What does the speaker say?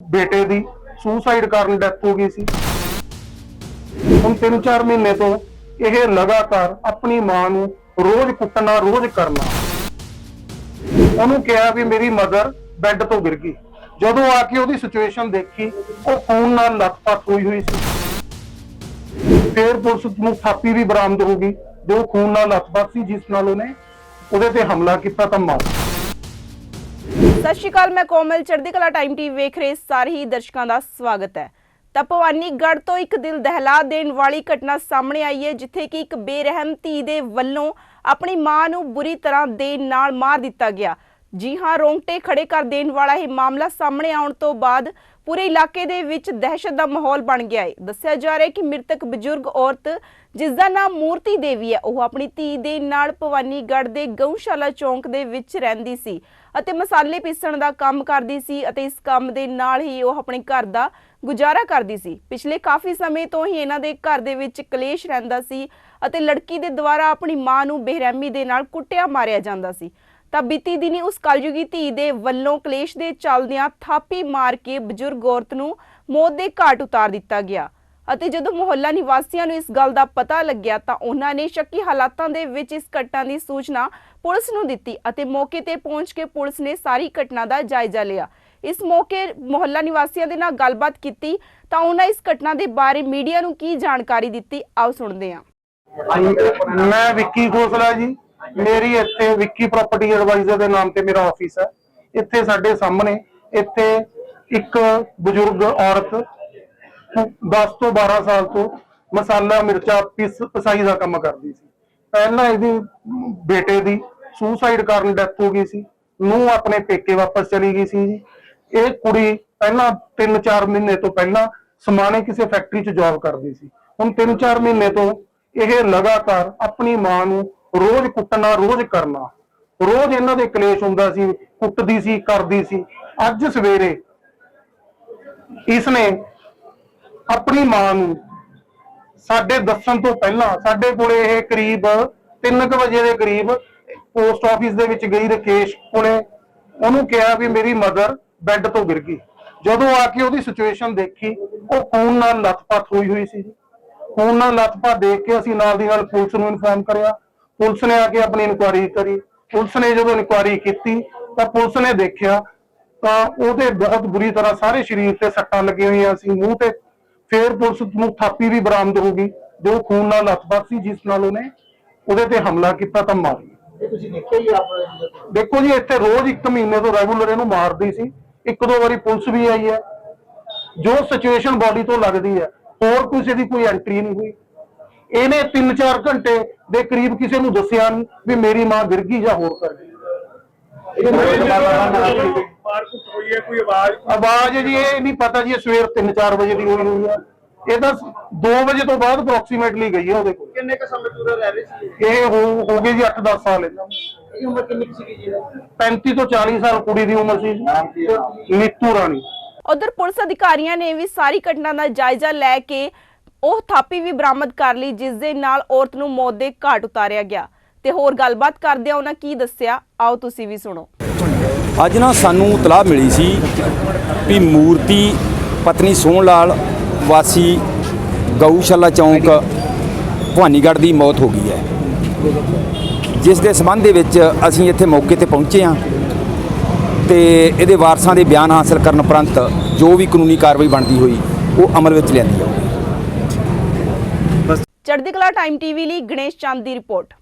ਬੇਟੇ ਦੀ ਸੁਸਾਈਡ ਕਾਰਨ ਡੈਥ ਹੋ ਗਈ ਸੀ। ਹੁਣ 3-4 ਮਹੀਨੇ ਤੋਂ ਇਹ ਲਗਾਤਾਰ ਆਪਣੀ ਮਾਂ ਨੂੰ ਰੋਜ਼ ਕੁੱਟਣਾ, ਰੋਜ਼ ਕਰਨਾ। ਉਹਨੂੰ ਕਿਹਾ ਵੀ ਮੇਰੀ ਮਦਰ ਬੈੱਡ ਤੋਂ ਗਿਰ ਗਈ। ਜਦੋਂ ਆ ਕੇ ਉਹਦੀ ਸਿਚੁਏਸ਼ਨ ਦੇਖੀ, ਉਹ ਖੂਨ ਨਾਲ ਲੱਥਪੱਥ ਹੋਈ ਹੋਈ ਸੀ। ਫਿਰ ਪੁਲਿਸ ਨੂੰ ਥਾਪੀ ਵੀ ਬਰਾਮਦ ਹੋ ਗਈ, ਜੋ ਖੂਨ ਨਾਲ ਲੱਥਪੱਥ ਸੀ, ਜਿਸ ਨਾਲ ਉਹਨੇ ਉਹਦੇ ਤੇ ਹਮਲਾ ਕੀਤਾ ਤਾਂ ਮੌਤ। ਸਤਿ ਸ਼੍ਰੀ ਅਕਾਲ, ਮੈਂ ਕੋਮਲ ਚੜ੍ਹਦੀ ਕਲਾ ਟਾਈਮ ਟੀਵੀ ਵੇਖ ਰਹੇ ਸਾਰੇ ਹੀ ਦਰਸ਼ਕਾਂ ਦਾ ਸਵਾਗਤ ਹੈ। ਤਾਂ ਭਵਾਨੀਗੜ੍ਹ ਤੋਂ ਇੱਕ ਦਿਲ ਦਹਿਲਾ ਦੇਣ ਵਾਲੀ ਘਟਨਾ ਸਾਹਮਣੇ ਆਈ ਹੈ, ਜਿੱਥੇ ਕਿ ਇੱਕ ਬੇਰਹਿਮ ਧੀ ਦੇ ਵੱਲੋਂ ਆਪਣੀ ਮਾਂ ਨੂੰ ਬੁਰੀ ਤਰ੍ਹਾਂ ਦੇ ਨਾਲ ਮਾਰ ਦਿੱਤਾ ਗਿਆ। ਜੀ ਹਾਂ, ਰੋਂਗਟੇ ਖੜੇ ਕਰ ਦੇਣ ਵਾਲਾ ਇਹ ਮਾਮਲਾ ਸਾਹਮਣੇ ਆਉਣ ਤੋਂ ਬਾਅਦ ਪੂਰੇ ਇਲਾਕੇ ਦੇ ਵਿੱਚ ਦਹਿਸ਼ਤ ਦਾ ਮਾਹੌਲ ਬਣ ਗਿਆ ਹੈ। ਦੱਸਿਆ ਜਾ ਰਿਹਾ ਹੈ ਕਿ ਮ੍ਰਿਤਕ ਬਜ਼ੁਰਗ ਔਰਤ, ਜਿਸ ਦਾ ਨਾਮ ਮੂਰਤੀ ਦੇਵੀ ਹੈ, ਉਹ ਆਪਣੀ ਧੀ ਦੇ ਨਾਲ ਭਵਾਨੀਗੜ੍ਹ ਦੇ ਗਊਸ਼ਾਲਾ ਚੌਂਕ ਦੇ ਵਿੱਚ ਰਹਿੰਦੀ ਸੀ ਅਤੇ ਮਸਾਲੇ ਪੀਸਣ ਦਾ ਕੰਮ ਕਰਦੀ ਸੀ ਅਤੇ ਇਸ ਕੰਮ ਦੇ ਨਾਲ ਹੀ ਉਹ ਆਪਣੇ ਘਰ ਦਾ ਗੁਜ਼ਾਰਾ ਕਰਦੀ ਸੀ। ਪਿਛਲੇ ਕਾਫੀ ਸਮੇਂ ਤੋਂ ਹੀ ਇਹਨਾਂ ਦੇ ਘਰ ਦੇ ਵਿੱਚ ਕਲੇਸ਼ ਰਹਿੰਦਾ ਸੀ ਅਤੇ ਲੜਕੀ ਦੇ ਦੁਆਰਾ ਆਪਣੀ ਮਾਂ ਨੂੰ ਬੇਰਹਿਮੀ ਦੇ ਨਾਲ ਕੁੱਟਿਆ ਮਾਰਿਆ ਜਾਂਦਾ ਸੀ। ਤਾਂ ਬੀਤੀ ਦਿਨੀ ਉਸ ਕਲਯੁਗੀ ਧੀ ਦੇ ਵੱਲੋਂ ਕਲੇਸ਼ ਦੇ ਚੱਲਦਿਆਂ ਥਾਪੀ ਮਾਰ ਕੇ ਬਜ਼ੁਰਗ ਔਰਤ ਨੂੰ ਮੌਤ ਦੇ ਘਾਟ ਉਤਾਰ ਦਿੱਤਾ ਗਿਆ। ਅਤੇ ਜਦੋਂ ਮੁਹੱਲਾ ਨਿਵਾਸੀਆਂ ਨੂੰ ਇਸ ਗੱਲ ਦਾ ਪਤਾ ਲੱਗਿਆ ਤਾਂ ਉਹਨਾਂ ਨੇ ਸ਼ੱਕੀ ਹਾਲਾਤਾਂ ਦੇ ਵਿੱਚ ਇਸ ਘਟਨਾ ਦੀ ਸੂਚਨਾ ਪੁਲਿਸ ਨੂੰ ਦਿੱਤੀ ਅਤੇ ਮੌਕੇ ਤੇ ਪਹੁੰਚ ਕੇ ਪੁਲਿਸ ਨੇ ਸਾਰੀ ਘਟਨਾ ਦਾ ਜਾਇਜ਼ਾ ਲਿਆ। ਇਸ ਮੌਕੇ ਮੁਹੱਲਾ ਨਿਵਾਸੀਆਂ ਦੇ ਨਾਲ ਗੱਲਬਾਤ ਕੀਤੀ ਤਾਂ ਉਹਨਾਂ ਇਸ ਘਟਨਾ ਦੇ ਬਾਰੇ ਮੀਡੀਆ ਨੂੰ ਕੀ ਜਾਣਕਾਰੀ ਦਿੱਤੀ, ਆਓ ਸੁਣਦੇ ਹਾਂ। ਮੈਂ ਵਿੱਕੀ ਖੋਸਲਾ ਜੀ। ਮੇਰੀ ਇੱਥੇ ਵਿੱਕੀ ਪ੍ਰਾਪਰਟੀ ਐਡਵਾਈਜ਼ਰ ਦੇ ਨਾਮ ਤੇ ਮੇਰਾ ਆਫਿਸ ਹੈ। ਇੱਥੇ ਸਾਡੇ ਸਾਹਮਣੇ ਇੱਥੇ ਇੱਕ ਬਜ਼ੁਰਗ ਔਰਤ 10 ਤੋਂ 12 ਸਾਲ ਤੋਂ ਮਸਾਲਾ, ਮਿਰਚਾ, ਪਿਸ, ਪਸਾਈ ਦਾ ਕੰਮ ਕਰਦੀ ਸੀ। ਪਹਿਲਾਂ ਇਹਦੀ ਬੇਟੇ ਦੀ ਸੁਸਾਈਡ ਕਾਰਨ ਡੈਥ ਹੋ ਗਈ ਸੀ। ਨੂੰ ਆਪਣੇ ਪੇਕੇ ਵਾਪਸ ਚਲੀ ਗਈ ਸੀ ਜੀ। ਇਹ ਕੁੜੀ ਪਹਿਲਾਂ 3-4 ਮਹੀਨੇ ਤੋਂ ਪਹਿਲਾਂ ਸਮਾਣੇ ਕਿਸੇ ਫੈਕਟਰੀ 'ਚ ਜੌਬ ਕਰਦੀ ਸੀ। ਹੁਣ 3-4 ਮਹੀਨੇ ਤੋਂ ਇਹ ਲਗਾਤਾਰ ਆਪਣੀ ਮਾਂ ਨੂੰ ਰੋਜ਼ ਕੁੱਟਣਾ, ਰੋਜ਼ ਕਰਨਾ। ਰੋਜ਼ ਇਹਨਾਂ ਦੇ ਕਲੇਸ਼ ਹੁੰਦਾ ਸੀ, ਕੁੱਟਦੀ ਸੀ, ਕਰਦੀ ਸੀ। ਅੱਜ ਸਵੇਰੇ ਇਸਨੇ ਆਪਣੀ ਮਾਂ ਨੂੰ ਸਾਡੇ ਦੱਸਣ ਤੋਂ ਪਹਿਲਾਂ ਸਾਡੇ ਕੋਲੇ ਇਹ ਕਰੀਬ 3:00 ਵਜੇ ਦੇ ਕਰੀਬ ਪੋਸਟ ਆਫਿਸ ਦੇ ਵਿੱਚ ਗਈ ਰਕੇਸ਼ ਕੋਲੇ। ਉਹਨੂੰ ਕਿਹਾ ਵੀ ਮੇਰੀ ਮਦਰ ਬੈੱਡ ਤੋਂ ਗਿਰ ਗਈ। ਜਦੋਂ ਆ ਕੇ ਉਹਦੀ ਸਿਚੁਏਸ਼ਨ ਦੇਖੀ, ਉਹ ਖੂਨ ਨਾਲ ਲੱਥਪੱਥ ਹੋਈ ਹੋਈ ਸੀ ਜੀ। ਖੂਨ ਨਾਲ ਲੱਥਪੱਥ ਦੇਖ ਕੇ ਅਸੀਂ ਨਾਲ ਦੀ ਨਾਲ ਪੁਲਿਸ ਨੂੰ ਇਨਫੋਰਮ ਕਰਿਆ। ਪੁਲਿਸ ਨੇ ਆ ਕੇ ਆਪਣੀ ਇਨਕੁਆਇਰੀ ਕਰੀ ਪੁਲਿਸ ਨੇ ਜਦੋਂ ਇਨਕੁਆਇਰੀ ਕੀਤੀ ਤਾਂ ਪੁਲਿਸ ਨੇ ਦੇਖਿਆ ਤਾਂ ਉਹਦੇ ਬਹੁਤ ਬੁਰੀ ਤਰ੍ਹਾਂ ਸਾਰੇ ਸਰੀਰ ਤੇ ਸੱਟਾਂ ਲੱਗੀਆਂ ਹੋਈਆਂ ਸੀ ਮੂੰਹ ਤੇ। ਫੇਰ ਪੁਲਿਸ ਨੂੰ ਥਾਪੀ ਵੀ ਬਰਾਮਦ ਹੋ ਗਈ ਜੋ ਖੂਨ ਨਾਲ ਲੱਥਪੱਥ ਸੀ ਜਿਸ ਨਾਲ ਉਹਨੇ ਉਹਦੇ ਤੇ ਹਮਲਾ ਕੀਤਾ ਤਾਂ ਮਾਰੀ ਇਹ ਤੁਸੀਂ ਦੇਖਿਆ ਹੀ ਆਪ ਦੇਖੋ ਜੀ ਇੱਥੇ ਰੋਜ਼ ਇੱਕ ਮਹੀਨੇ ਤੋਂ ਰੈਗੂਲਰ ਇਹਨੂੰ ਮਾਰਦੀ ਸੀ ਇੱਕ ਦੋ ਵਾਰੀ ਪੁਲਿਸ ਵੀ ਆਈ ਹੈ। ਜੋ ਸਿਚੁਏਸ਼ਨ ਬਾਡੀ ਤੋਂ ਲੱਗਦੀ ਹੈ ਹੋਰ ਕਿਸੇ ਦੀ ਕੋਈ ਐਂਟਰੀ ਨਹੀਂ ਹੋਈ। ਇਹਨੇ 3-4 ਘੰਟੇ ਦੇ ਕਰੀਬ ਕਿਸੇ ਨੂੰ ਦੱਸਿਆ ਨਹੀਂ ਵੀ ਮੇਰੀ ਮਾਂ ਗਿਰ ਗਈ ਜਾਂ ਹੋਰ ਕਰ ਗਈ। ਮਾਰ ਕੁੱਟ ਹੋਈ ਹੈ ਕੋਈ ਆਵਾਜ਼ ਆਵਾਜ਼ ਜੀ ਇਹ ਨਹੀਂ ਪਤਾ ਜੀ ਇਹ ਸਵੇਰ 3-4 ਵਜੇ ਦੀ ਹੋਈ ਹੋਈ ਹੈ ਇਹ ਤਾਂ 2 ਵਜੇ ਤੋਂ ਬਾਅਦ ਅਪਰੋਕਸੀਮੇਟਲੀ ਗਈ ਹੈ ਉਹਦੇ ਕੋਲ। ਕਿੰਨੇ ਕ ਸਮੇਂ ਤੋਂ ਰਹਿ ਰਹੇ ਸੀ? ਇਹ ਹੋ ਹੋ ਗਏ ਜੀ 8-10 ਸਾਲ ਇਹਨਾਂ ਇਹ ਉਮਰ ਕਿੰਨੀ ਸੀਗੀ ਜੀ 35 ਤੋਂ 40 ਸਾਲ ਕੁੜੀ ਦੀ ਉਮਰ ਸੀ ਨੀਤੂ ਰਾਣੀ। ਉਧਰ ਪੁਲਿਸ ਅਧਿਕਾਰੀਆਂ ਨੇ ਵੀ ਸਾਰੀ ਘਟਨਾ ਦਾ ਜਾਇਜ਼ਾ ਲੈ ਕੇ ਉਹ ਥਾਪੀ ਵੀ ਬਰਾਮਦ ਕਰ ਲਈ, ਜਿਸ ਦੇ ਨਾਲ ਔਰਤ ਨੂੰ ਮੌਤ ਦੇ ਘਾਟ ਉਤਾਰਿਆ ਗਿਆ। ਤੇ ਹੋਰ ਗੱਲਬਾਤ ਕਰਦਿਆਂ ਉਹਨਾਂ ਕੀ ਦੱਸਿਆ? ਆਓ ਤੁਸੀਂ ਵੀ ਸੁਣੋ। ਅੱਜ ਨਾ ਸਾਨੂੰ ਤਲਾਹ ਮਿਲੀ ਸੀ ਵੀ ਮੂਰਤੀ ਪਤਨੀ ਸੋਹਣ ਲਾਲ ਵਾਸੀ ਗਊਸ਼ਾਲਾ ਚੌਂਕ, ਭਵਾਨੀਗੜ੍ਹ ਦੀ ਮੌਤ ਹੋ ਗਈ ਹੈ। ਜਿਸ ਦੇ ਸਬੰਧ ਦੇ ਵਿੱਚ ਅਸੀਂ ਇੱਥੇ ਮੌਕੇ ਤੇ ਪਹੁੰਚੇ ਹਾਂ ਤੇ ਇਹਦੇ ਵਾਰਸਾਂ ਦੇ ਬਿਆਨ ਹਾਸਲ ਕਰਨ ਉਪਰੰਤ ਜੋ ਵੀ ਕਾਨੂੰਨੀ ਕਾਰਵਾਈ ਬਣਦੀ ਹੋਈ, ਉਹ ਅਮਲ ਵਿੱਚ ਲਿਆਂਦੀ ਜਾਊਗੀ। ਚੜ੍ਹਦੀ ਕਲਾ ਟਾਈਮ ਟੀਵੀ ਲਈ ਗਣੇਸ਼ ਚੰਦ ਦੀ ਰਿਪੋਰਟ।